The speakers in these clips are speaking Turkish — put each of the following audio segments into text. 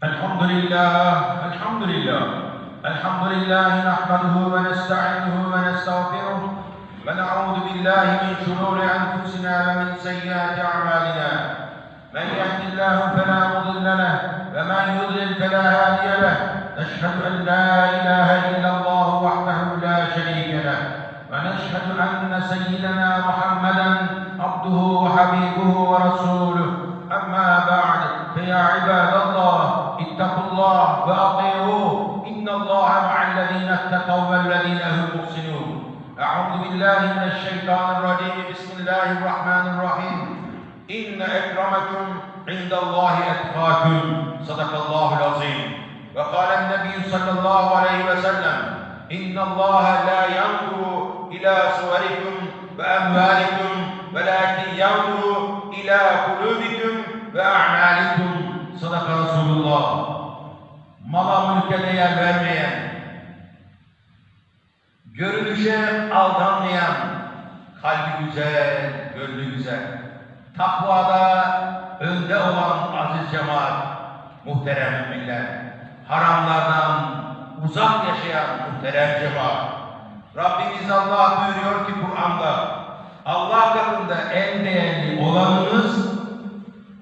الحمد لله الحمد لله. الحمد لله نحمده ونستعينه ونستغفره. ونعوذ بالله من شرور أنفسنا ومن سيئات أعمالنا. من يهد الله فلا مضل له ومن يضلل فلا هادي له. نشهد أن لا إله إلا الله الله الرحمن الرحيم ان اكرمكم عند الله اتقاكم صدق الله العظيم وقال النبي صلى الله عليه وسلم ان الله لا ينظر الى صوركم واموالكم ولكن ينظر الى قلوبكم واعمالكم صدق رسول الله mala mülke değer vermeyen, görünüşe aldanmayan, kalbi güzel, gönlü güzel, takvada önde olan aziz cemaat, muhterem müminler, haramlardan uzak yaşayan muhterem cemaat. Rabbimiz Allah buyuruyor ki Kur'an'da, Allah katında en değerli olanınız,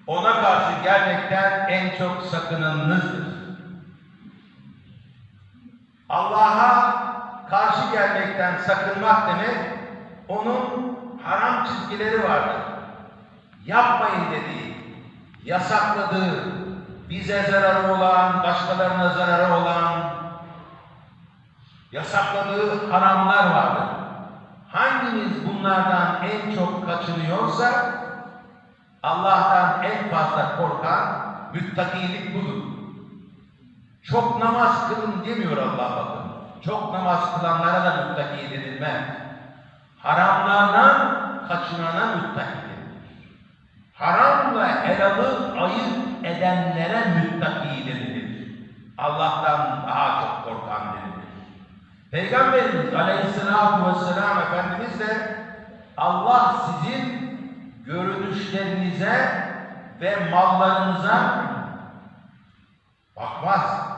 ona karşı gerçekten en çok sakınanınızdır. Allah'a karşı gelmekten sakınmak demek, onun haram çizgileri vardır. Yapmayın dediği, yasakladığı, bize zararı olan, başkalarına zararı olan, yasakladığı haramlar vardır. Hanginiz bunlardan en çok kaçınıyorsa, Allah'tan en fazla korkan müttakilik budur. Çok namaz kılın demiyor Allah bakın. Çok namaz kılanlara da müttaki denilmez. Haramlardan kaçınana müttaki denilir. Haramla helalı ayırt edenlere müttaki denilir. Allah'tan daha çok korkan denilir. Peygamberimiz Aleyhisselatü Vesselam Efendimiz de Allah sizin görünüşlerinize ve mallarınıza bakmaz.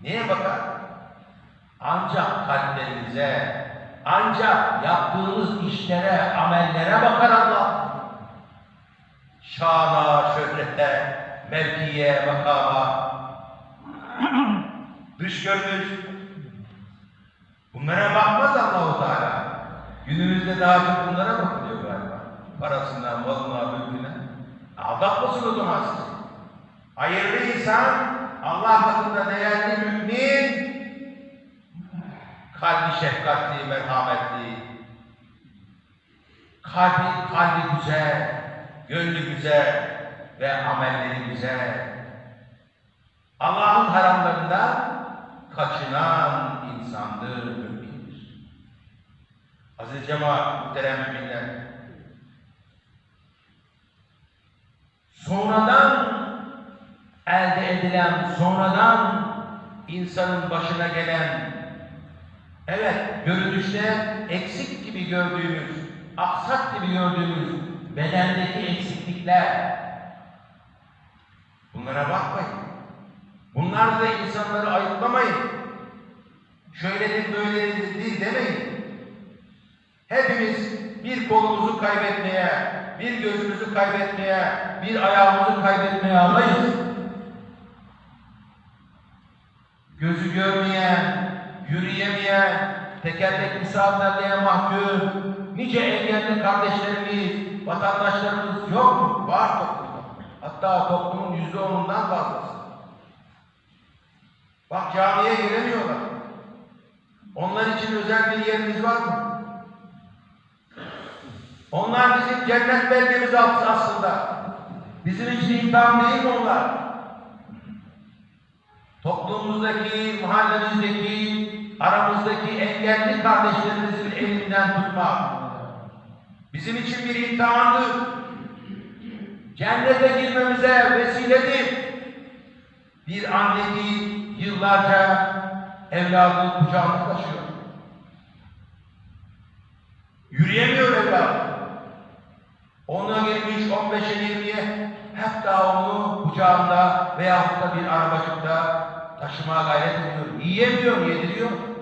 Neye bakar? Ancak kalplerinize, ancak yaptığınız işlere, amellere bakar Allah. Şana, şöhrete, mevkiye, makama, dış görünüş. Bunlara bakmaz Allahu Teala. Günümüzde daha çok bunlara bakılıyor galiba. Parasına, malına, mülküne. Aldatmasın o zaman sizi. Hayırlı insan, Allah katında değerli mümin, kalbi şefkatli, merhametli, kalbi, kalbi güzel, gönlü güzel ve amelleri güzel. Allah'ın haramlarından kaçınan insandır, mümindir. Aziz cemaat, muhterem müminler, sonradan elde edilen, sonradan insanın başına gelen, evet görünüşte eksik gibi gördüğümüz, aksak gibi gördüğümüz bedendeki eksiklikler, bunlara bakmayın. Bunlar da insanları ayıplamayın. Şöyledir, böyledir değil demeyin. Hepimiz bir kolumuzu kaybetmeye, bir gözümüzü kaybetmeye, bir ayağımızı kaybetmeye alayız. Gözü görmeyen, tekerlekli sandalye mahkum, nice engelli kardeşlerimiz, vatandaşlarımız yok mu? Var toplumda. Hatta toplumun yüzde onundan fazlası. Bak camiye giremiyorlar. Onlar için özel bir yerimiz var mı? Onlar bizim cennet belgemiz aslında. Bizim için imtihan değil mi onlar? Toplumumuzdaki, mahallemizdeki, aramızdaki kardeşlerimizin elinden tutmak. Bizim için bir imtihandır. Cennete girmemize vesiledir. Bir anne ki yıllarca evladını kucağına taşıyor. Yürüyemiyor evladı. Ona girmiş 15'e 20'ye hep daha onu kucağında veyahut da bir arabacıkta taşımaya gayret ediyor. Yiyemiyor, yediriyor.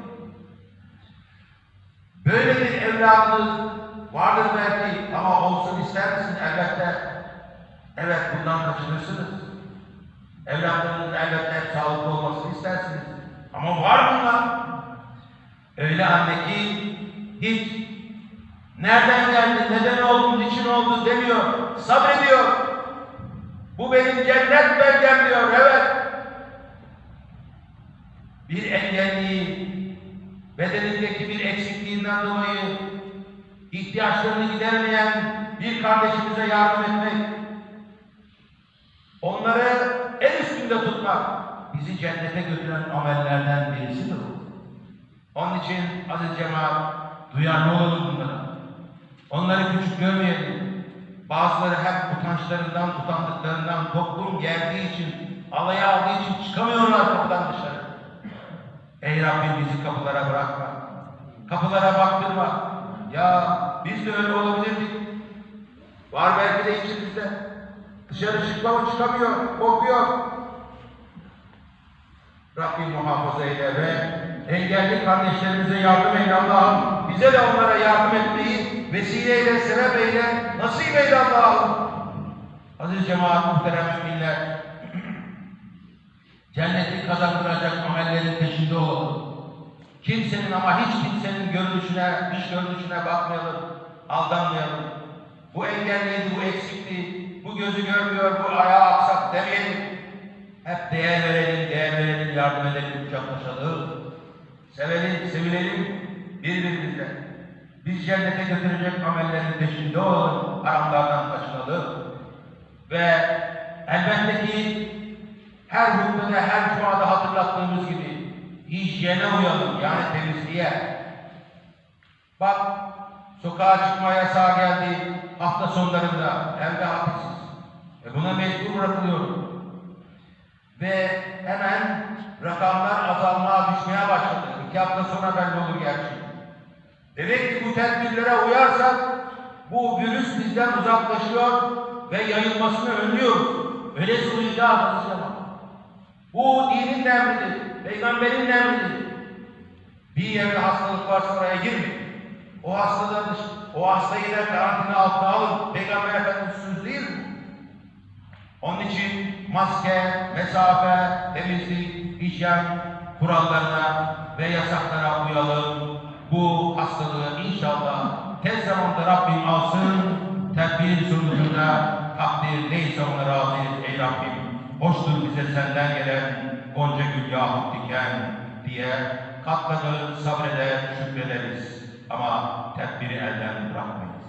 Böyle bir evladınız vardır belki ama olsun ister misin? Elbette. Evet bundan kaçınırsınız. Evlatlarınızın elbette sağlıklı olmasını istersiniz. Ama var bunlar. Öyle anne ki hiç nereden geldi, neden oldu, niçin oldu demiyor. Sabrediyor. Bu benim cennet belgem diyor. Evet. Bir engelliyi, bedenindeki bir eksikliğinden dolayı ihtiyaçlarını gideremeyen bir kardeşimize yardım etmek, onları el üstünde tutmak bizi cennete götüren amellerden birisidir. Onun için aziz cemaat duyarlı olalım bunlara. Onları küçük görmeyelim. Bazıları hep utançlarından, utandıklarından toplum geldiği için, alaya aldığı için çıkamıyorlar kapıdan dışarı. Ey Rabbim bizi kapılara bırakma. Kapılara baktırma. Ya biz de öyle olabilirdik. Var belki de içimizde. Dışarı çıkma çıkamıyor, korkuyor. Rabbim muhafaza eyle ve engelli kardeşlerimize yardım eyle Allah'ım. Bize de onlara yardım etmeyi vesileyle, sebep eyle, nasip eyle Allah'ım. Aziz cemaat, muhterem müminler, cenneti kazandıracak amellerin peşinde olalım. Kimsenin ama hiç kimsenin görünüşüne, dış görünüşüne bakmayalım, aldanmayalım. Bu engelliydi, bu eksikti, bu gözü görmüyor, bu ayağı aksak demeyelim. Hep değer verelim, değer verelim, yardım edelim, kucaklaşalım. Sevelim, sevilelim birbirimize. Biz cennete götürecek amellerin peşinde olalım, haramlardan kaçınalım. Ve elbette ki her hutbede, her cumada hatırlattığımız gibi hijyene uyalım, yani temizliğe. Bak, sokağa çıkma yasağı geldi hafta sonlarında, evde hapisiz. E buna mecbur bırakılıyor. Ve hemen rakamlar azalmaya, düşmeye başladı. İki hafta sonra belli olur gerçi. Demek ki bu tedbirlere uyarsak bu virüs bizden uzaklaşıyor ve yayılmasını önlüyor. Öyle Aleyhisselam. Bu dinin emridir, peygamberin emridir. Bir yerde hastalık varsa oraya girmeyin. O hastalığı, o hastayı da karantina altına alın. Peygamber Efendimiz söz değil mi? Onun için maske, mesafe, temizlik, hijyen kurallarına ve yasaklara uyalım. Bu hastalığı inşallah tez zamanda Rabbim alsın. Tedbir sonucunda takdir neyse ona razı et ey Rabbim. Hoştur bize senden gelen Gonca gül yahut diken diye katlanır, sabreder, şükrederiz. Ama tedbiri elden bırakmayız.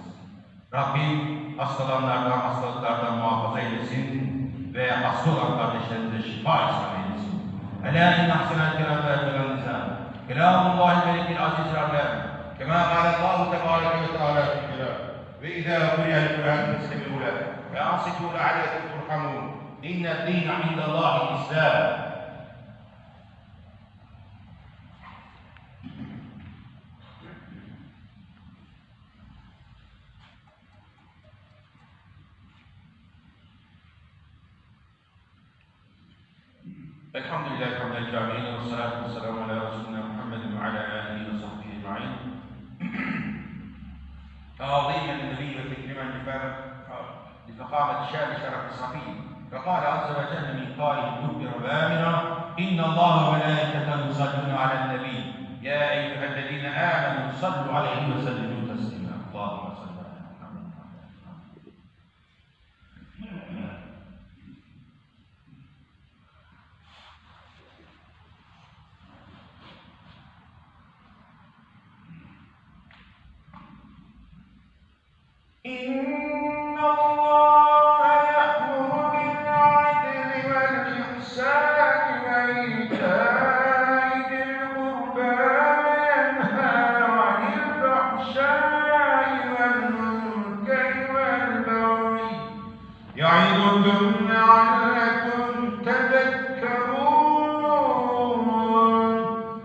Rabbim hastalanlardan, hastalıklardan muhafaza eylesin ve hasta olan kardeşlerimize şifa ihsan eylesin. Helâ inna ahsenel kerâ ve erdoğan nizam. Kelâmullâhi melikil aziz rahmem. Kemâ gâlellâhu tebâreke ve teâlâ fikirâ. Ve izâ kuriyel kur'an teslimûle. Ve ansikûle aleykum turhamûn. İnne dîne indallâhi islam. لفخامة شان شرف الصفي فقال عز وجل من قائل يخبر بامنا إن الله وملائكته يصلون على النبي. يا أيها الذين آمنوا صلوا عليه وسلموا.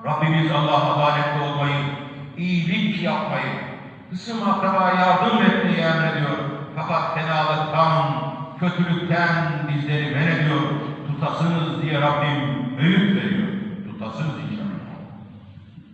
Rabbimiz Allah'a adalette olmayı, iyilik yapmayı, kısım akraba yardım etmeyi emrediyor. Fakat fenalıktan, kötülükten bizleri men ediyor. Tutasınız diye Rabbim öğüt veriyor. Tutasınız diye.